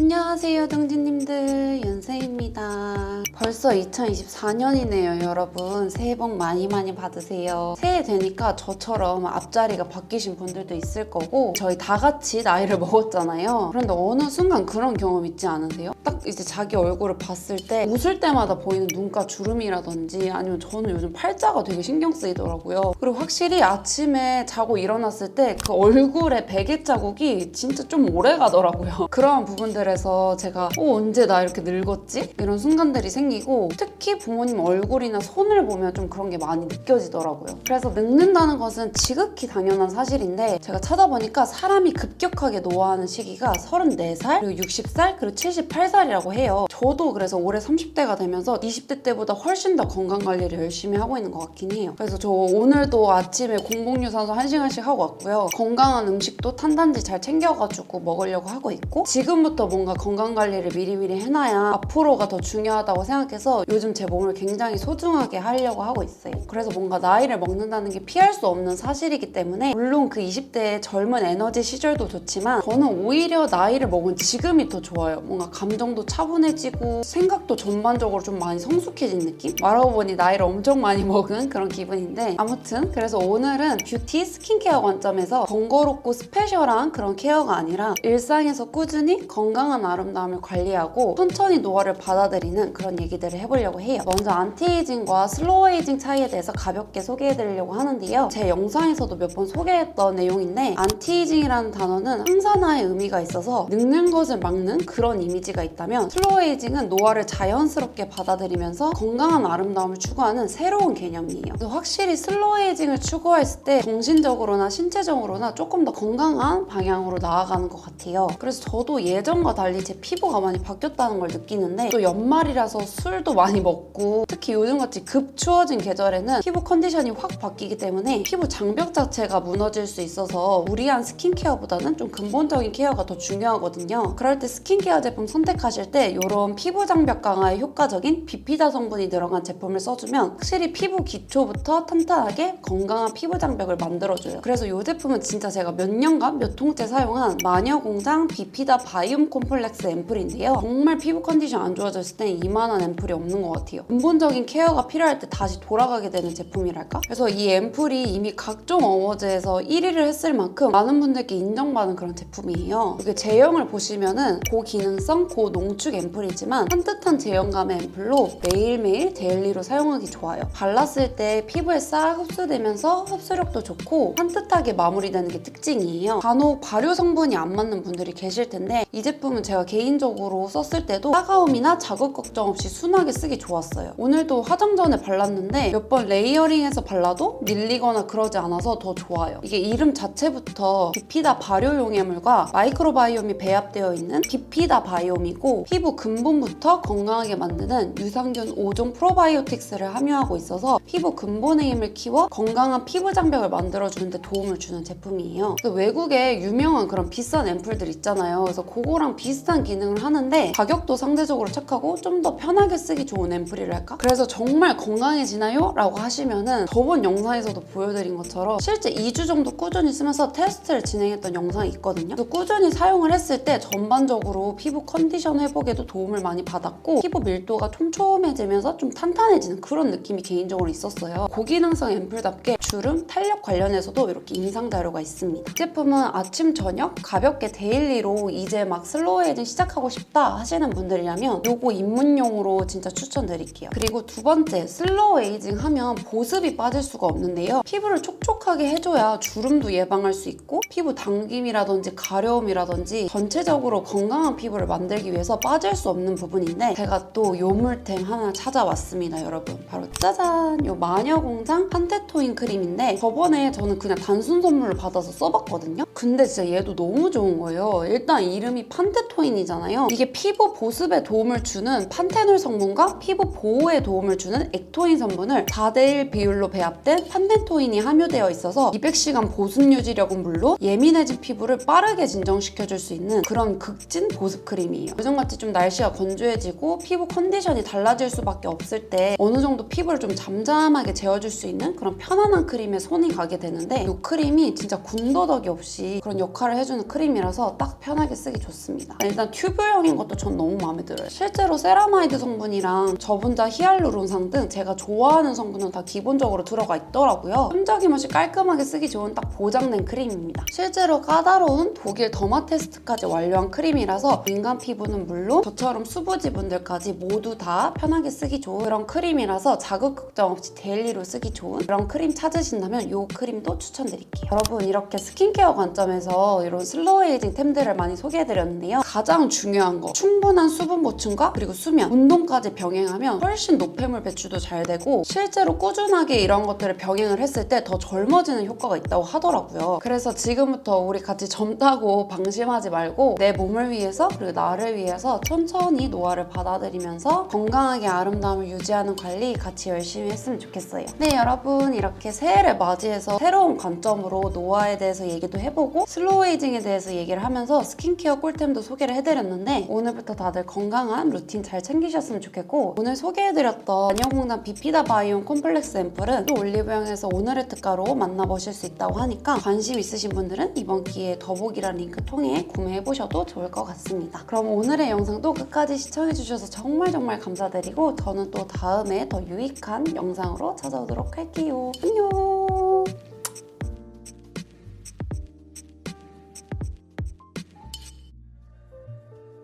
안녕하세요 정진님들. 윤세입니다 벌써 2024년이네요 여러분. 새해 복 많이 많이 받으세요. 새해 되니까 저처럼 앞자리가 바뀌신 분들도 있을 거고 저희 다 같이 나이를 먹었잖아요. 그런데 어느 순간 그런 경험 있지 않으세요? 딱 이제 자기 얼굴을 봤을 때 웃을 때마다 보이는 눈가 주름이라든지 아니면 저는 요즘 팔자가 되게 신경 쓰이더라고요. 그리고 확실히 아침에 자고 일어났을 때 그 얼굴에 베개 자국이 진짜 좀 오래 가더라고요. 그러한 부분들에서 제가 어, 언제 나 이렇게 늙었지? 이런 순간들이 생기 고 특히 부모님 얼굴이나 손을 보면 좀 그런 게 많이 느껴지더라고요. 그래서 늙는다는 것은 지극히 당연한 사실인데 제가 찾아보니까 사람이 급격하게 노화하는 시기가 34살 그리고 60살 그리고 78살이라고 해요. 저도 그래서 올해 30대가 되면서 20대 때보다 훨씬 더 건강 관리를 열심히 하고 있는 것 같긴 해요. 그래서 저 오늘도 아침에 공복유산소 1시간씩 하고 왔고요. 건강한 음식도 탄단지 잘 챙겨가지고 먹으려고 하고 있고 지금부터 뭔가 건강 관리를 미리미리 해놔야 앞으로가 더 중요하다고 생각해 서 요즘 제 몸을 굉장히 소중하게 하려고 하고 있어요 그래서 뭔가 나이를 먹는다는 게 피할 수 없는 사실이기 때문에 물론 그 20대의 젊은 에너지 시절도 좋지만 저는 오히려 나이를 먹은 지금이 더 좋아요 뭔가 감정도 차분해지고 생각도 전반적으로 좀 많이 성숙해진 느낌? 말하고 보니 나이를 엄청 많이 먹은 그런 기분인데 아무튼 그래서 오늘은 뷰티 스킨케어 관점에서 번거롭고 스페셜한 그런 케어가 아니라 일상에서 꾸준히 건강한 아름다움을 관리하고 천천히 노화를 받아들이는 그런 얘기 들을 해보려고 해요 먼저 안티에이징과 슬로우 에이징 차이에 대해서 가볍게 소개해드리려고 하는데요 제 영상에서도 몇 번 소개했던 내용인데 안티에이징이라는 단어는 항산화의 의미가 있어서 늙는 것을 막는 그런 이미지가 있다면 슬로우 에이징은 노화를 자연스럽게 받아들이면서 건강한 아름다움을 추구하는 새로운 개념이에요. 확실히 슬로우 에이징을 추구했을 때 정신적으로나 신체적으로나 조금 더 건강한 방향으로 나아가는 것 같아요. 그래서 저도 예전과 달리 제 피부가 많이 바뀌었다는 걸 느끼는데 또 연말이라서 술도 많이 먹고 특히 요즘같이 급 추워진 계절에는 피부 컨디션이 확 바뀌기 때문에 피부 장벽 자체가 무너질 수 있어서 무리한 스킨케어보다는 좀 근본적인 케어가 더 중요하거든요. 그럴 때 스킨케어 제품 선택하실 때 이런 피부 장벽 강화에 효과적인 비피다 성분이 들어간 제품을 써주면 확실히 피부 기초부터 탄탄하게 건강한 피부 장벽을 만들어줘요. 그래서 이 제품은 진짜 제가 몇 년간 몇 통째 사용한 마녀공장 비피다 바이옴 콤플렉스 앰플인데요. 정말 피부 컨디션 안 좋아졌을 때 이만한 앰플이 없는 것 같아요. 근본적인 케어가 필요할 때 다시 돌아가게 되는 제품이랄까? 그래서 이 앰플이 이미 각종 어워즈에서 1위를 했을 만큼 많은 분들께 인정받은 그런 제품이에요. 이게 제형을 보시면은 고기능성, 고농축 앰플이지만 산뜻한 제형감의 앰플로 매일매일 데일리로 사용하기 좋아요. 발랐을 때 피부에 싹 흡수되면서 흡수력도 좋고 산뜻하게 마무리되는 게 특징이에요. 간혹 발효 성분이 안 맞는 분들이 계실 텐데 이 제품은 제가 개인적으로 썼을 때도 따가움이나 자극 걱정 없이 순하게 쓰기 좋았어요. 오늘도 화장 전에 발랐는데 몇 번 레이어링해서 발라도 밀리거나 그러지 않아서 더 좋아요. 이게 이름 자체부터 비피다 발효 용해물과 마이크로바이옴이 배합되어 있는 비피다 바이옴이고 피부 근본부터 건강하게 만드는 유산균 5종 프로바이오틱스를 함유하고 있어서 피부 근본의 힘을 키워 건강한 피부 장벽을 만들어주는 데 도움을 주는 제품이에요. 그래서 외국에 유명한 그런 비싼 앰플들 있잖아요. 그래서 그거랑 비슷한 기능을 하는데 가격도 상대적으로 착하고 좀 더 편하게 쓰기 좋은 앰플이랄까? 그래서 정말 건강해지나요? 라고 하시면은 저번 영상에서도 보여드린 것처럼 실제 2주 정도 꾸준히 쓰면서 테스트를 진행했던 영상이 있거든요. 꾸준히 사용을 했을 때 전반적으로 피부 컨디션 회복에도 도움을 많이 받았고 피부 밀도가 촘촘해지면서 좀 탄탄해지는 그런 느낌이 개인적으로 있었어요. 고기능성 앰플답게 주름, 탄력 관련해서도 이렇게 임상 자료가 있습니다. 이 제품은 아침, 저녁 가볍게 데일리로 이제 막 슬로우 에이징 시작하고 싶다 하시는 분들이라면 요거 입문용으로 진짜 추천드릴게요. 그리고 두 번째, 슬로우 에이징 하면 보습이 빠질 수가 없는데요. 피부를 촉촉하게 해줘야 주름도 예방할 수 있고 피부 당김이라든지 가려움이라든지 전체적으로 건강한 피부를 만들기 위해서 빠질 수 없는 부분인데 제가 또 요물템 하나 찾아왔습니다, 여러분. 바로 짜잔! 요 마녀공장 판테토인 크림인데 저번에 저는 그냥 단순 선물을 받아서 써봤거든요. 근데 진짜 얘도 너무 좋은 거예요. 일단 이름이 판테토인이잖아요. 이게 피부 보습에 도움을 주는 판테놀 성분과 피부 보호에 도움을 주는 액토인 성분을 4대1 비율로 배합된 판벤토인이 함유되어 있어서 200시간 보습 유지력은 물론 예민해진 피부를 빠르게 진정시켜줄 수 있는 그런 극진 보습 크림이에요. 요즘같이 좀 날씨가 건조해지고 피부 컨디션이 달라질 수밖에 없을 때 어느 정도 피부를 좀 잠잠하게 재워줄 수 있는 그런 편안한 크림에 손이 가게 되는데 이 크림이 진짜 군더더기 없이 그런 역할을 해주는 크림이라서 딱 편하게 쓰기 좋습니다. 일단 튜브형인 것도 전 너무 마음에 들어요. 실제로 세라마이드 성분 이랑 저분자 히알루론산 등 제가 좋아하는 성분은 다 기본적으로 들어가 있더라고요. 끈적임 없이 깔끔하게 쓰기 좋은 딱 보장된 크림입니다. 실제로 까다로운 독일 더마 테스트까지 완료한 크림이라서 민감 피부는 물론 저처럼 수부지 분들까지 모두 다 편하게 쓰기 좋은 그런 크림이라서 자극 걱정 없이 데일리로 쓰기 좋은 그런 크림 찾으신다면 이 크림도 추천드릴게요. 여러분 이렇게 스킨케어 관점에서 이런 슬로우 에이징 템들을 많이 소개해드렸는데요. 가장 중요한 거 충분한 수분 보충과 그리고 수면, 운동 까지 병행하면 훨씬 노폐물 배출도 잘 되고 실제로 꾸준하게 이런 것들을 병행을 했을 때 더 젊어지는 효과가 있다고 하더라고요. 그래서 지금부터 우리 같이 젊다고 방심하지 말고 내 몸을 위해서 그리고 나를 위해서 천천히 노화를 받아들이면서 건강하게 아름다움을 유지하는 관리 같이 열심히 했으면 좋겠어요. 네 여러분 이렇게 새해를 맞이해서 새로운 관점으로 노화에 대해서 얘기도 해보고 슬로우 에이징에 대해서 얘기를 하면서 스킨케어 꿀템도 소개를 해드렸는데 오늘부터 다들 건강한 루틴 잘 챙기셨으면 좋겠고 오늘 소개해드렸던 안녕공단 비피다 바이온 콤플렉스 앰플은 또 올리브영에서 오늘의 특가로 만나보실 수 있다고 하니까 관심 있으신 분들은 이번 기회에 더보기란 링크 통해 구매해보셔도 좋을 것 같습니다. 그럼 오늘의 영상도 끝까지 시청해주셔서 정말 정말 감사드리고 저는 또 다음에 더 유익한 영상으로 찾아오도록 할게요. 안녕!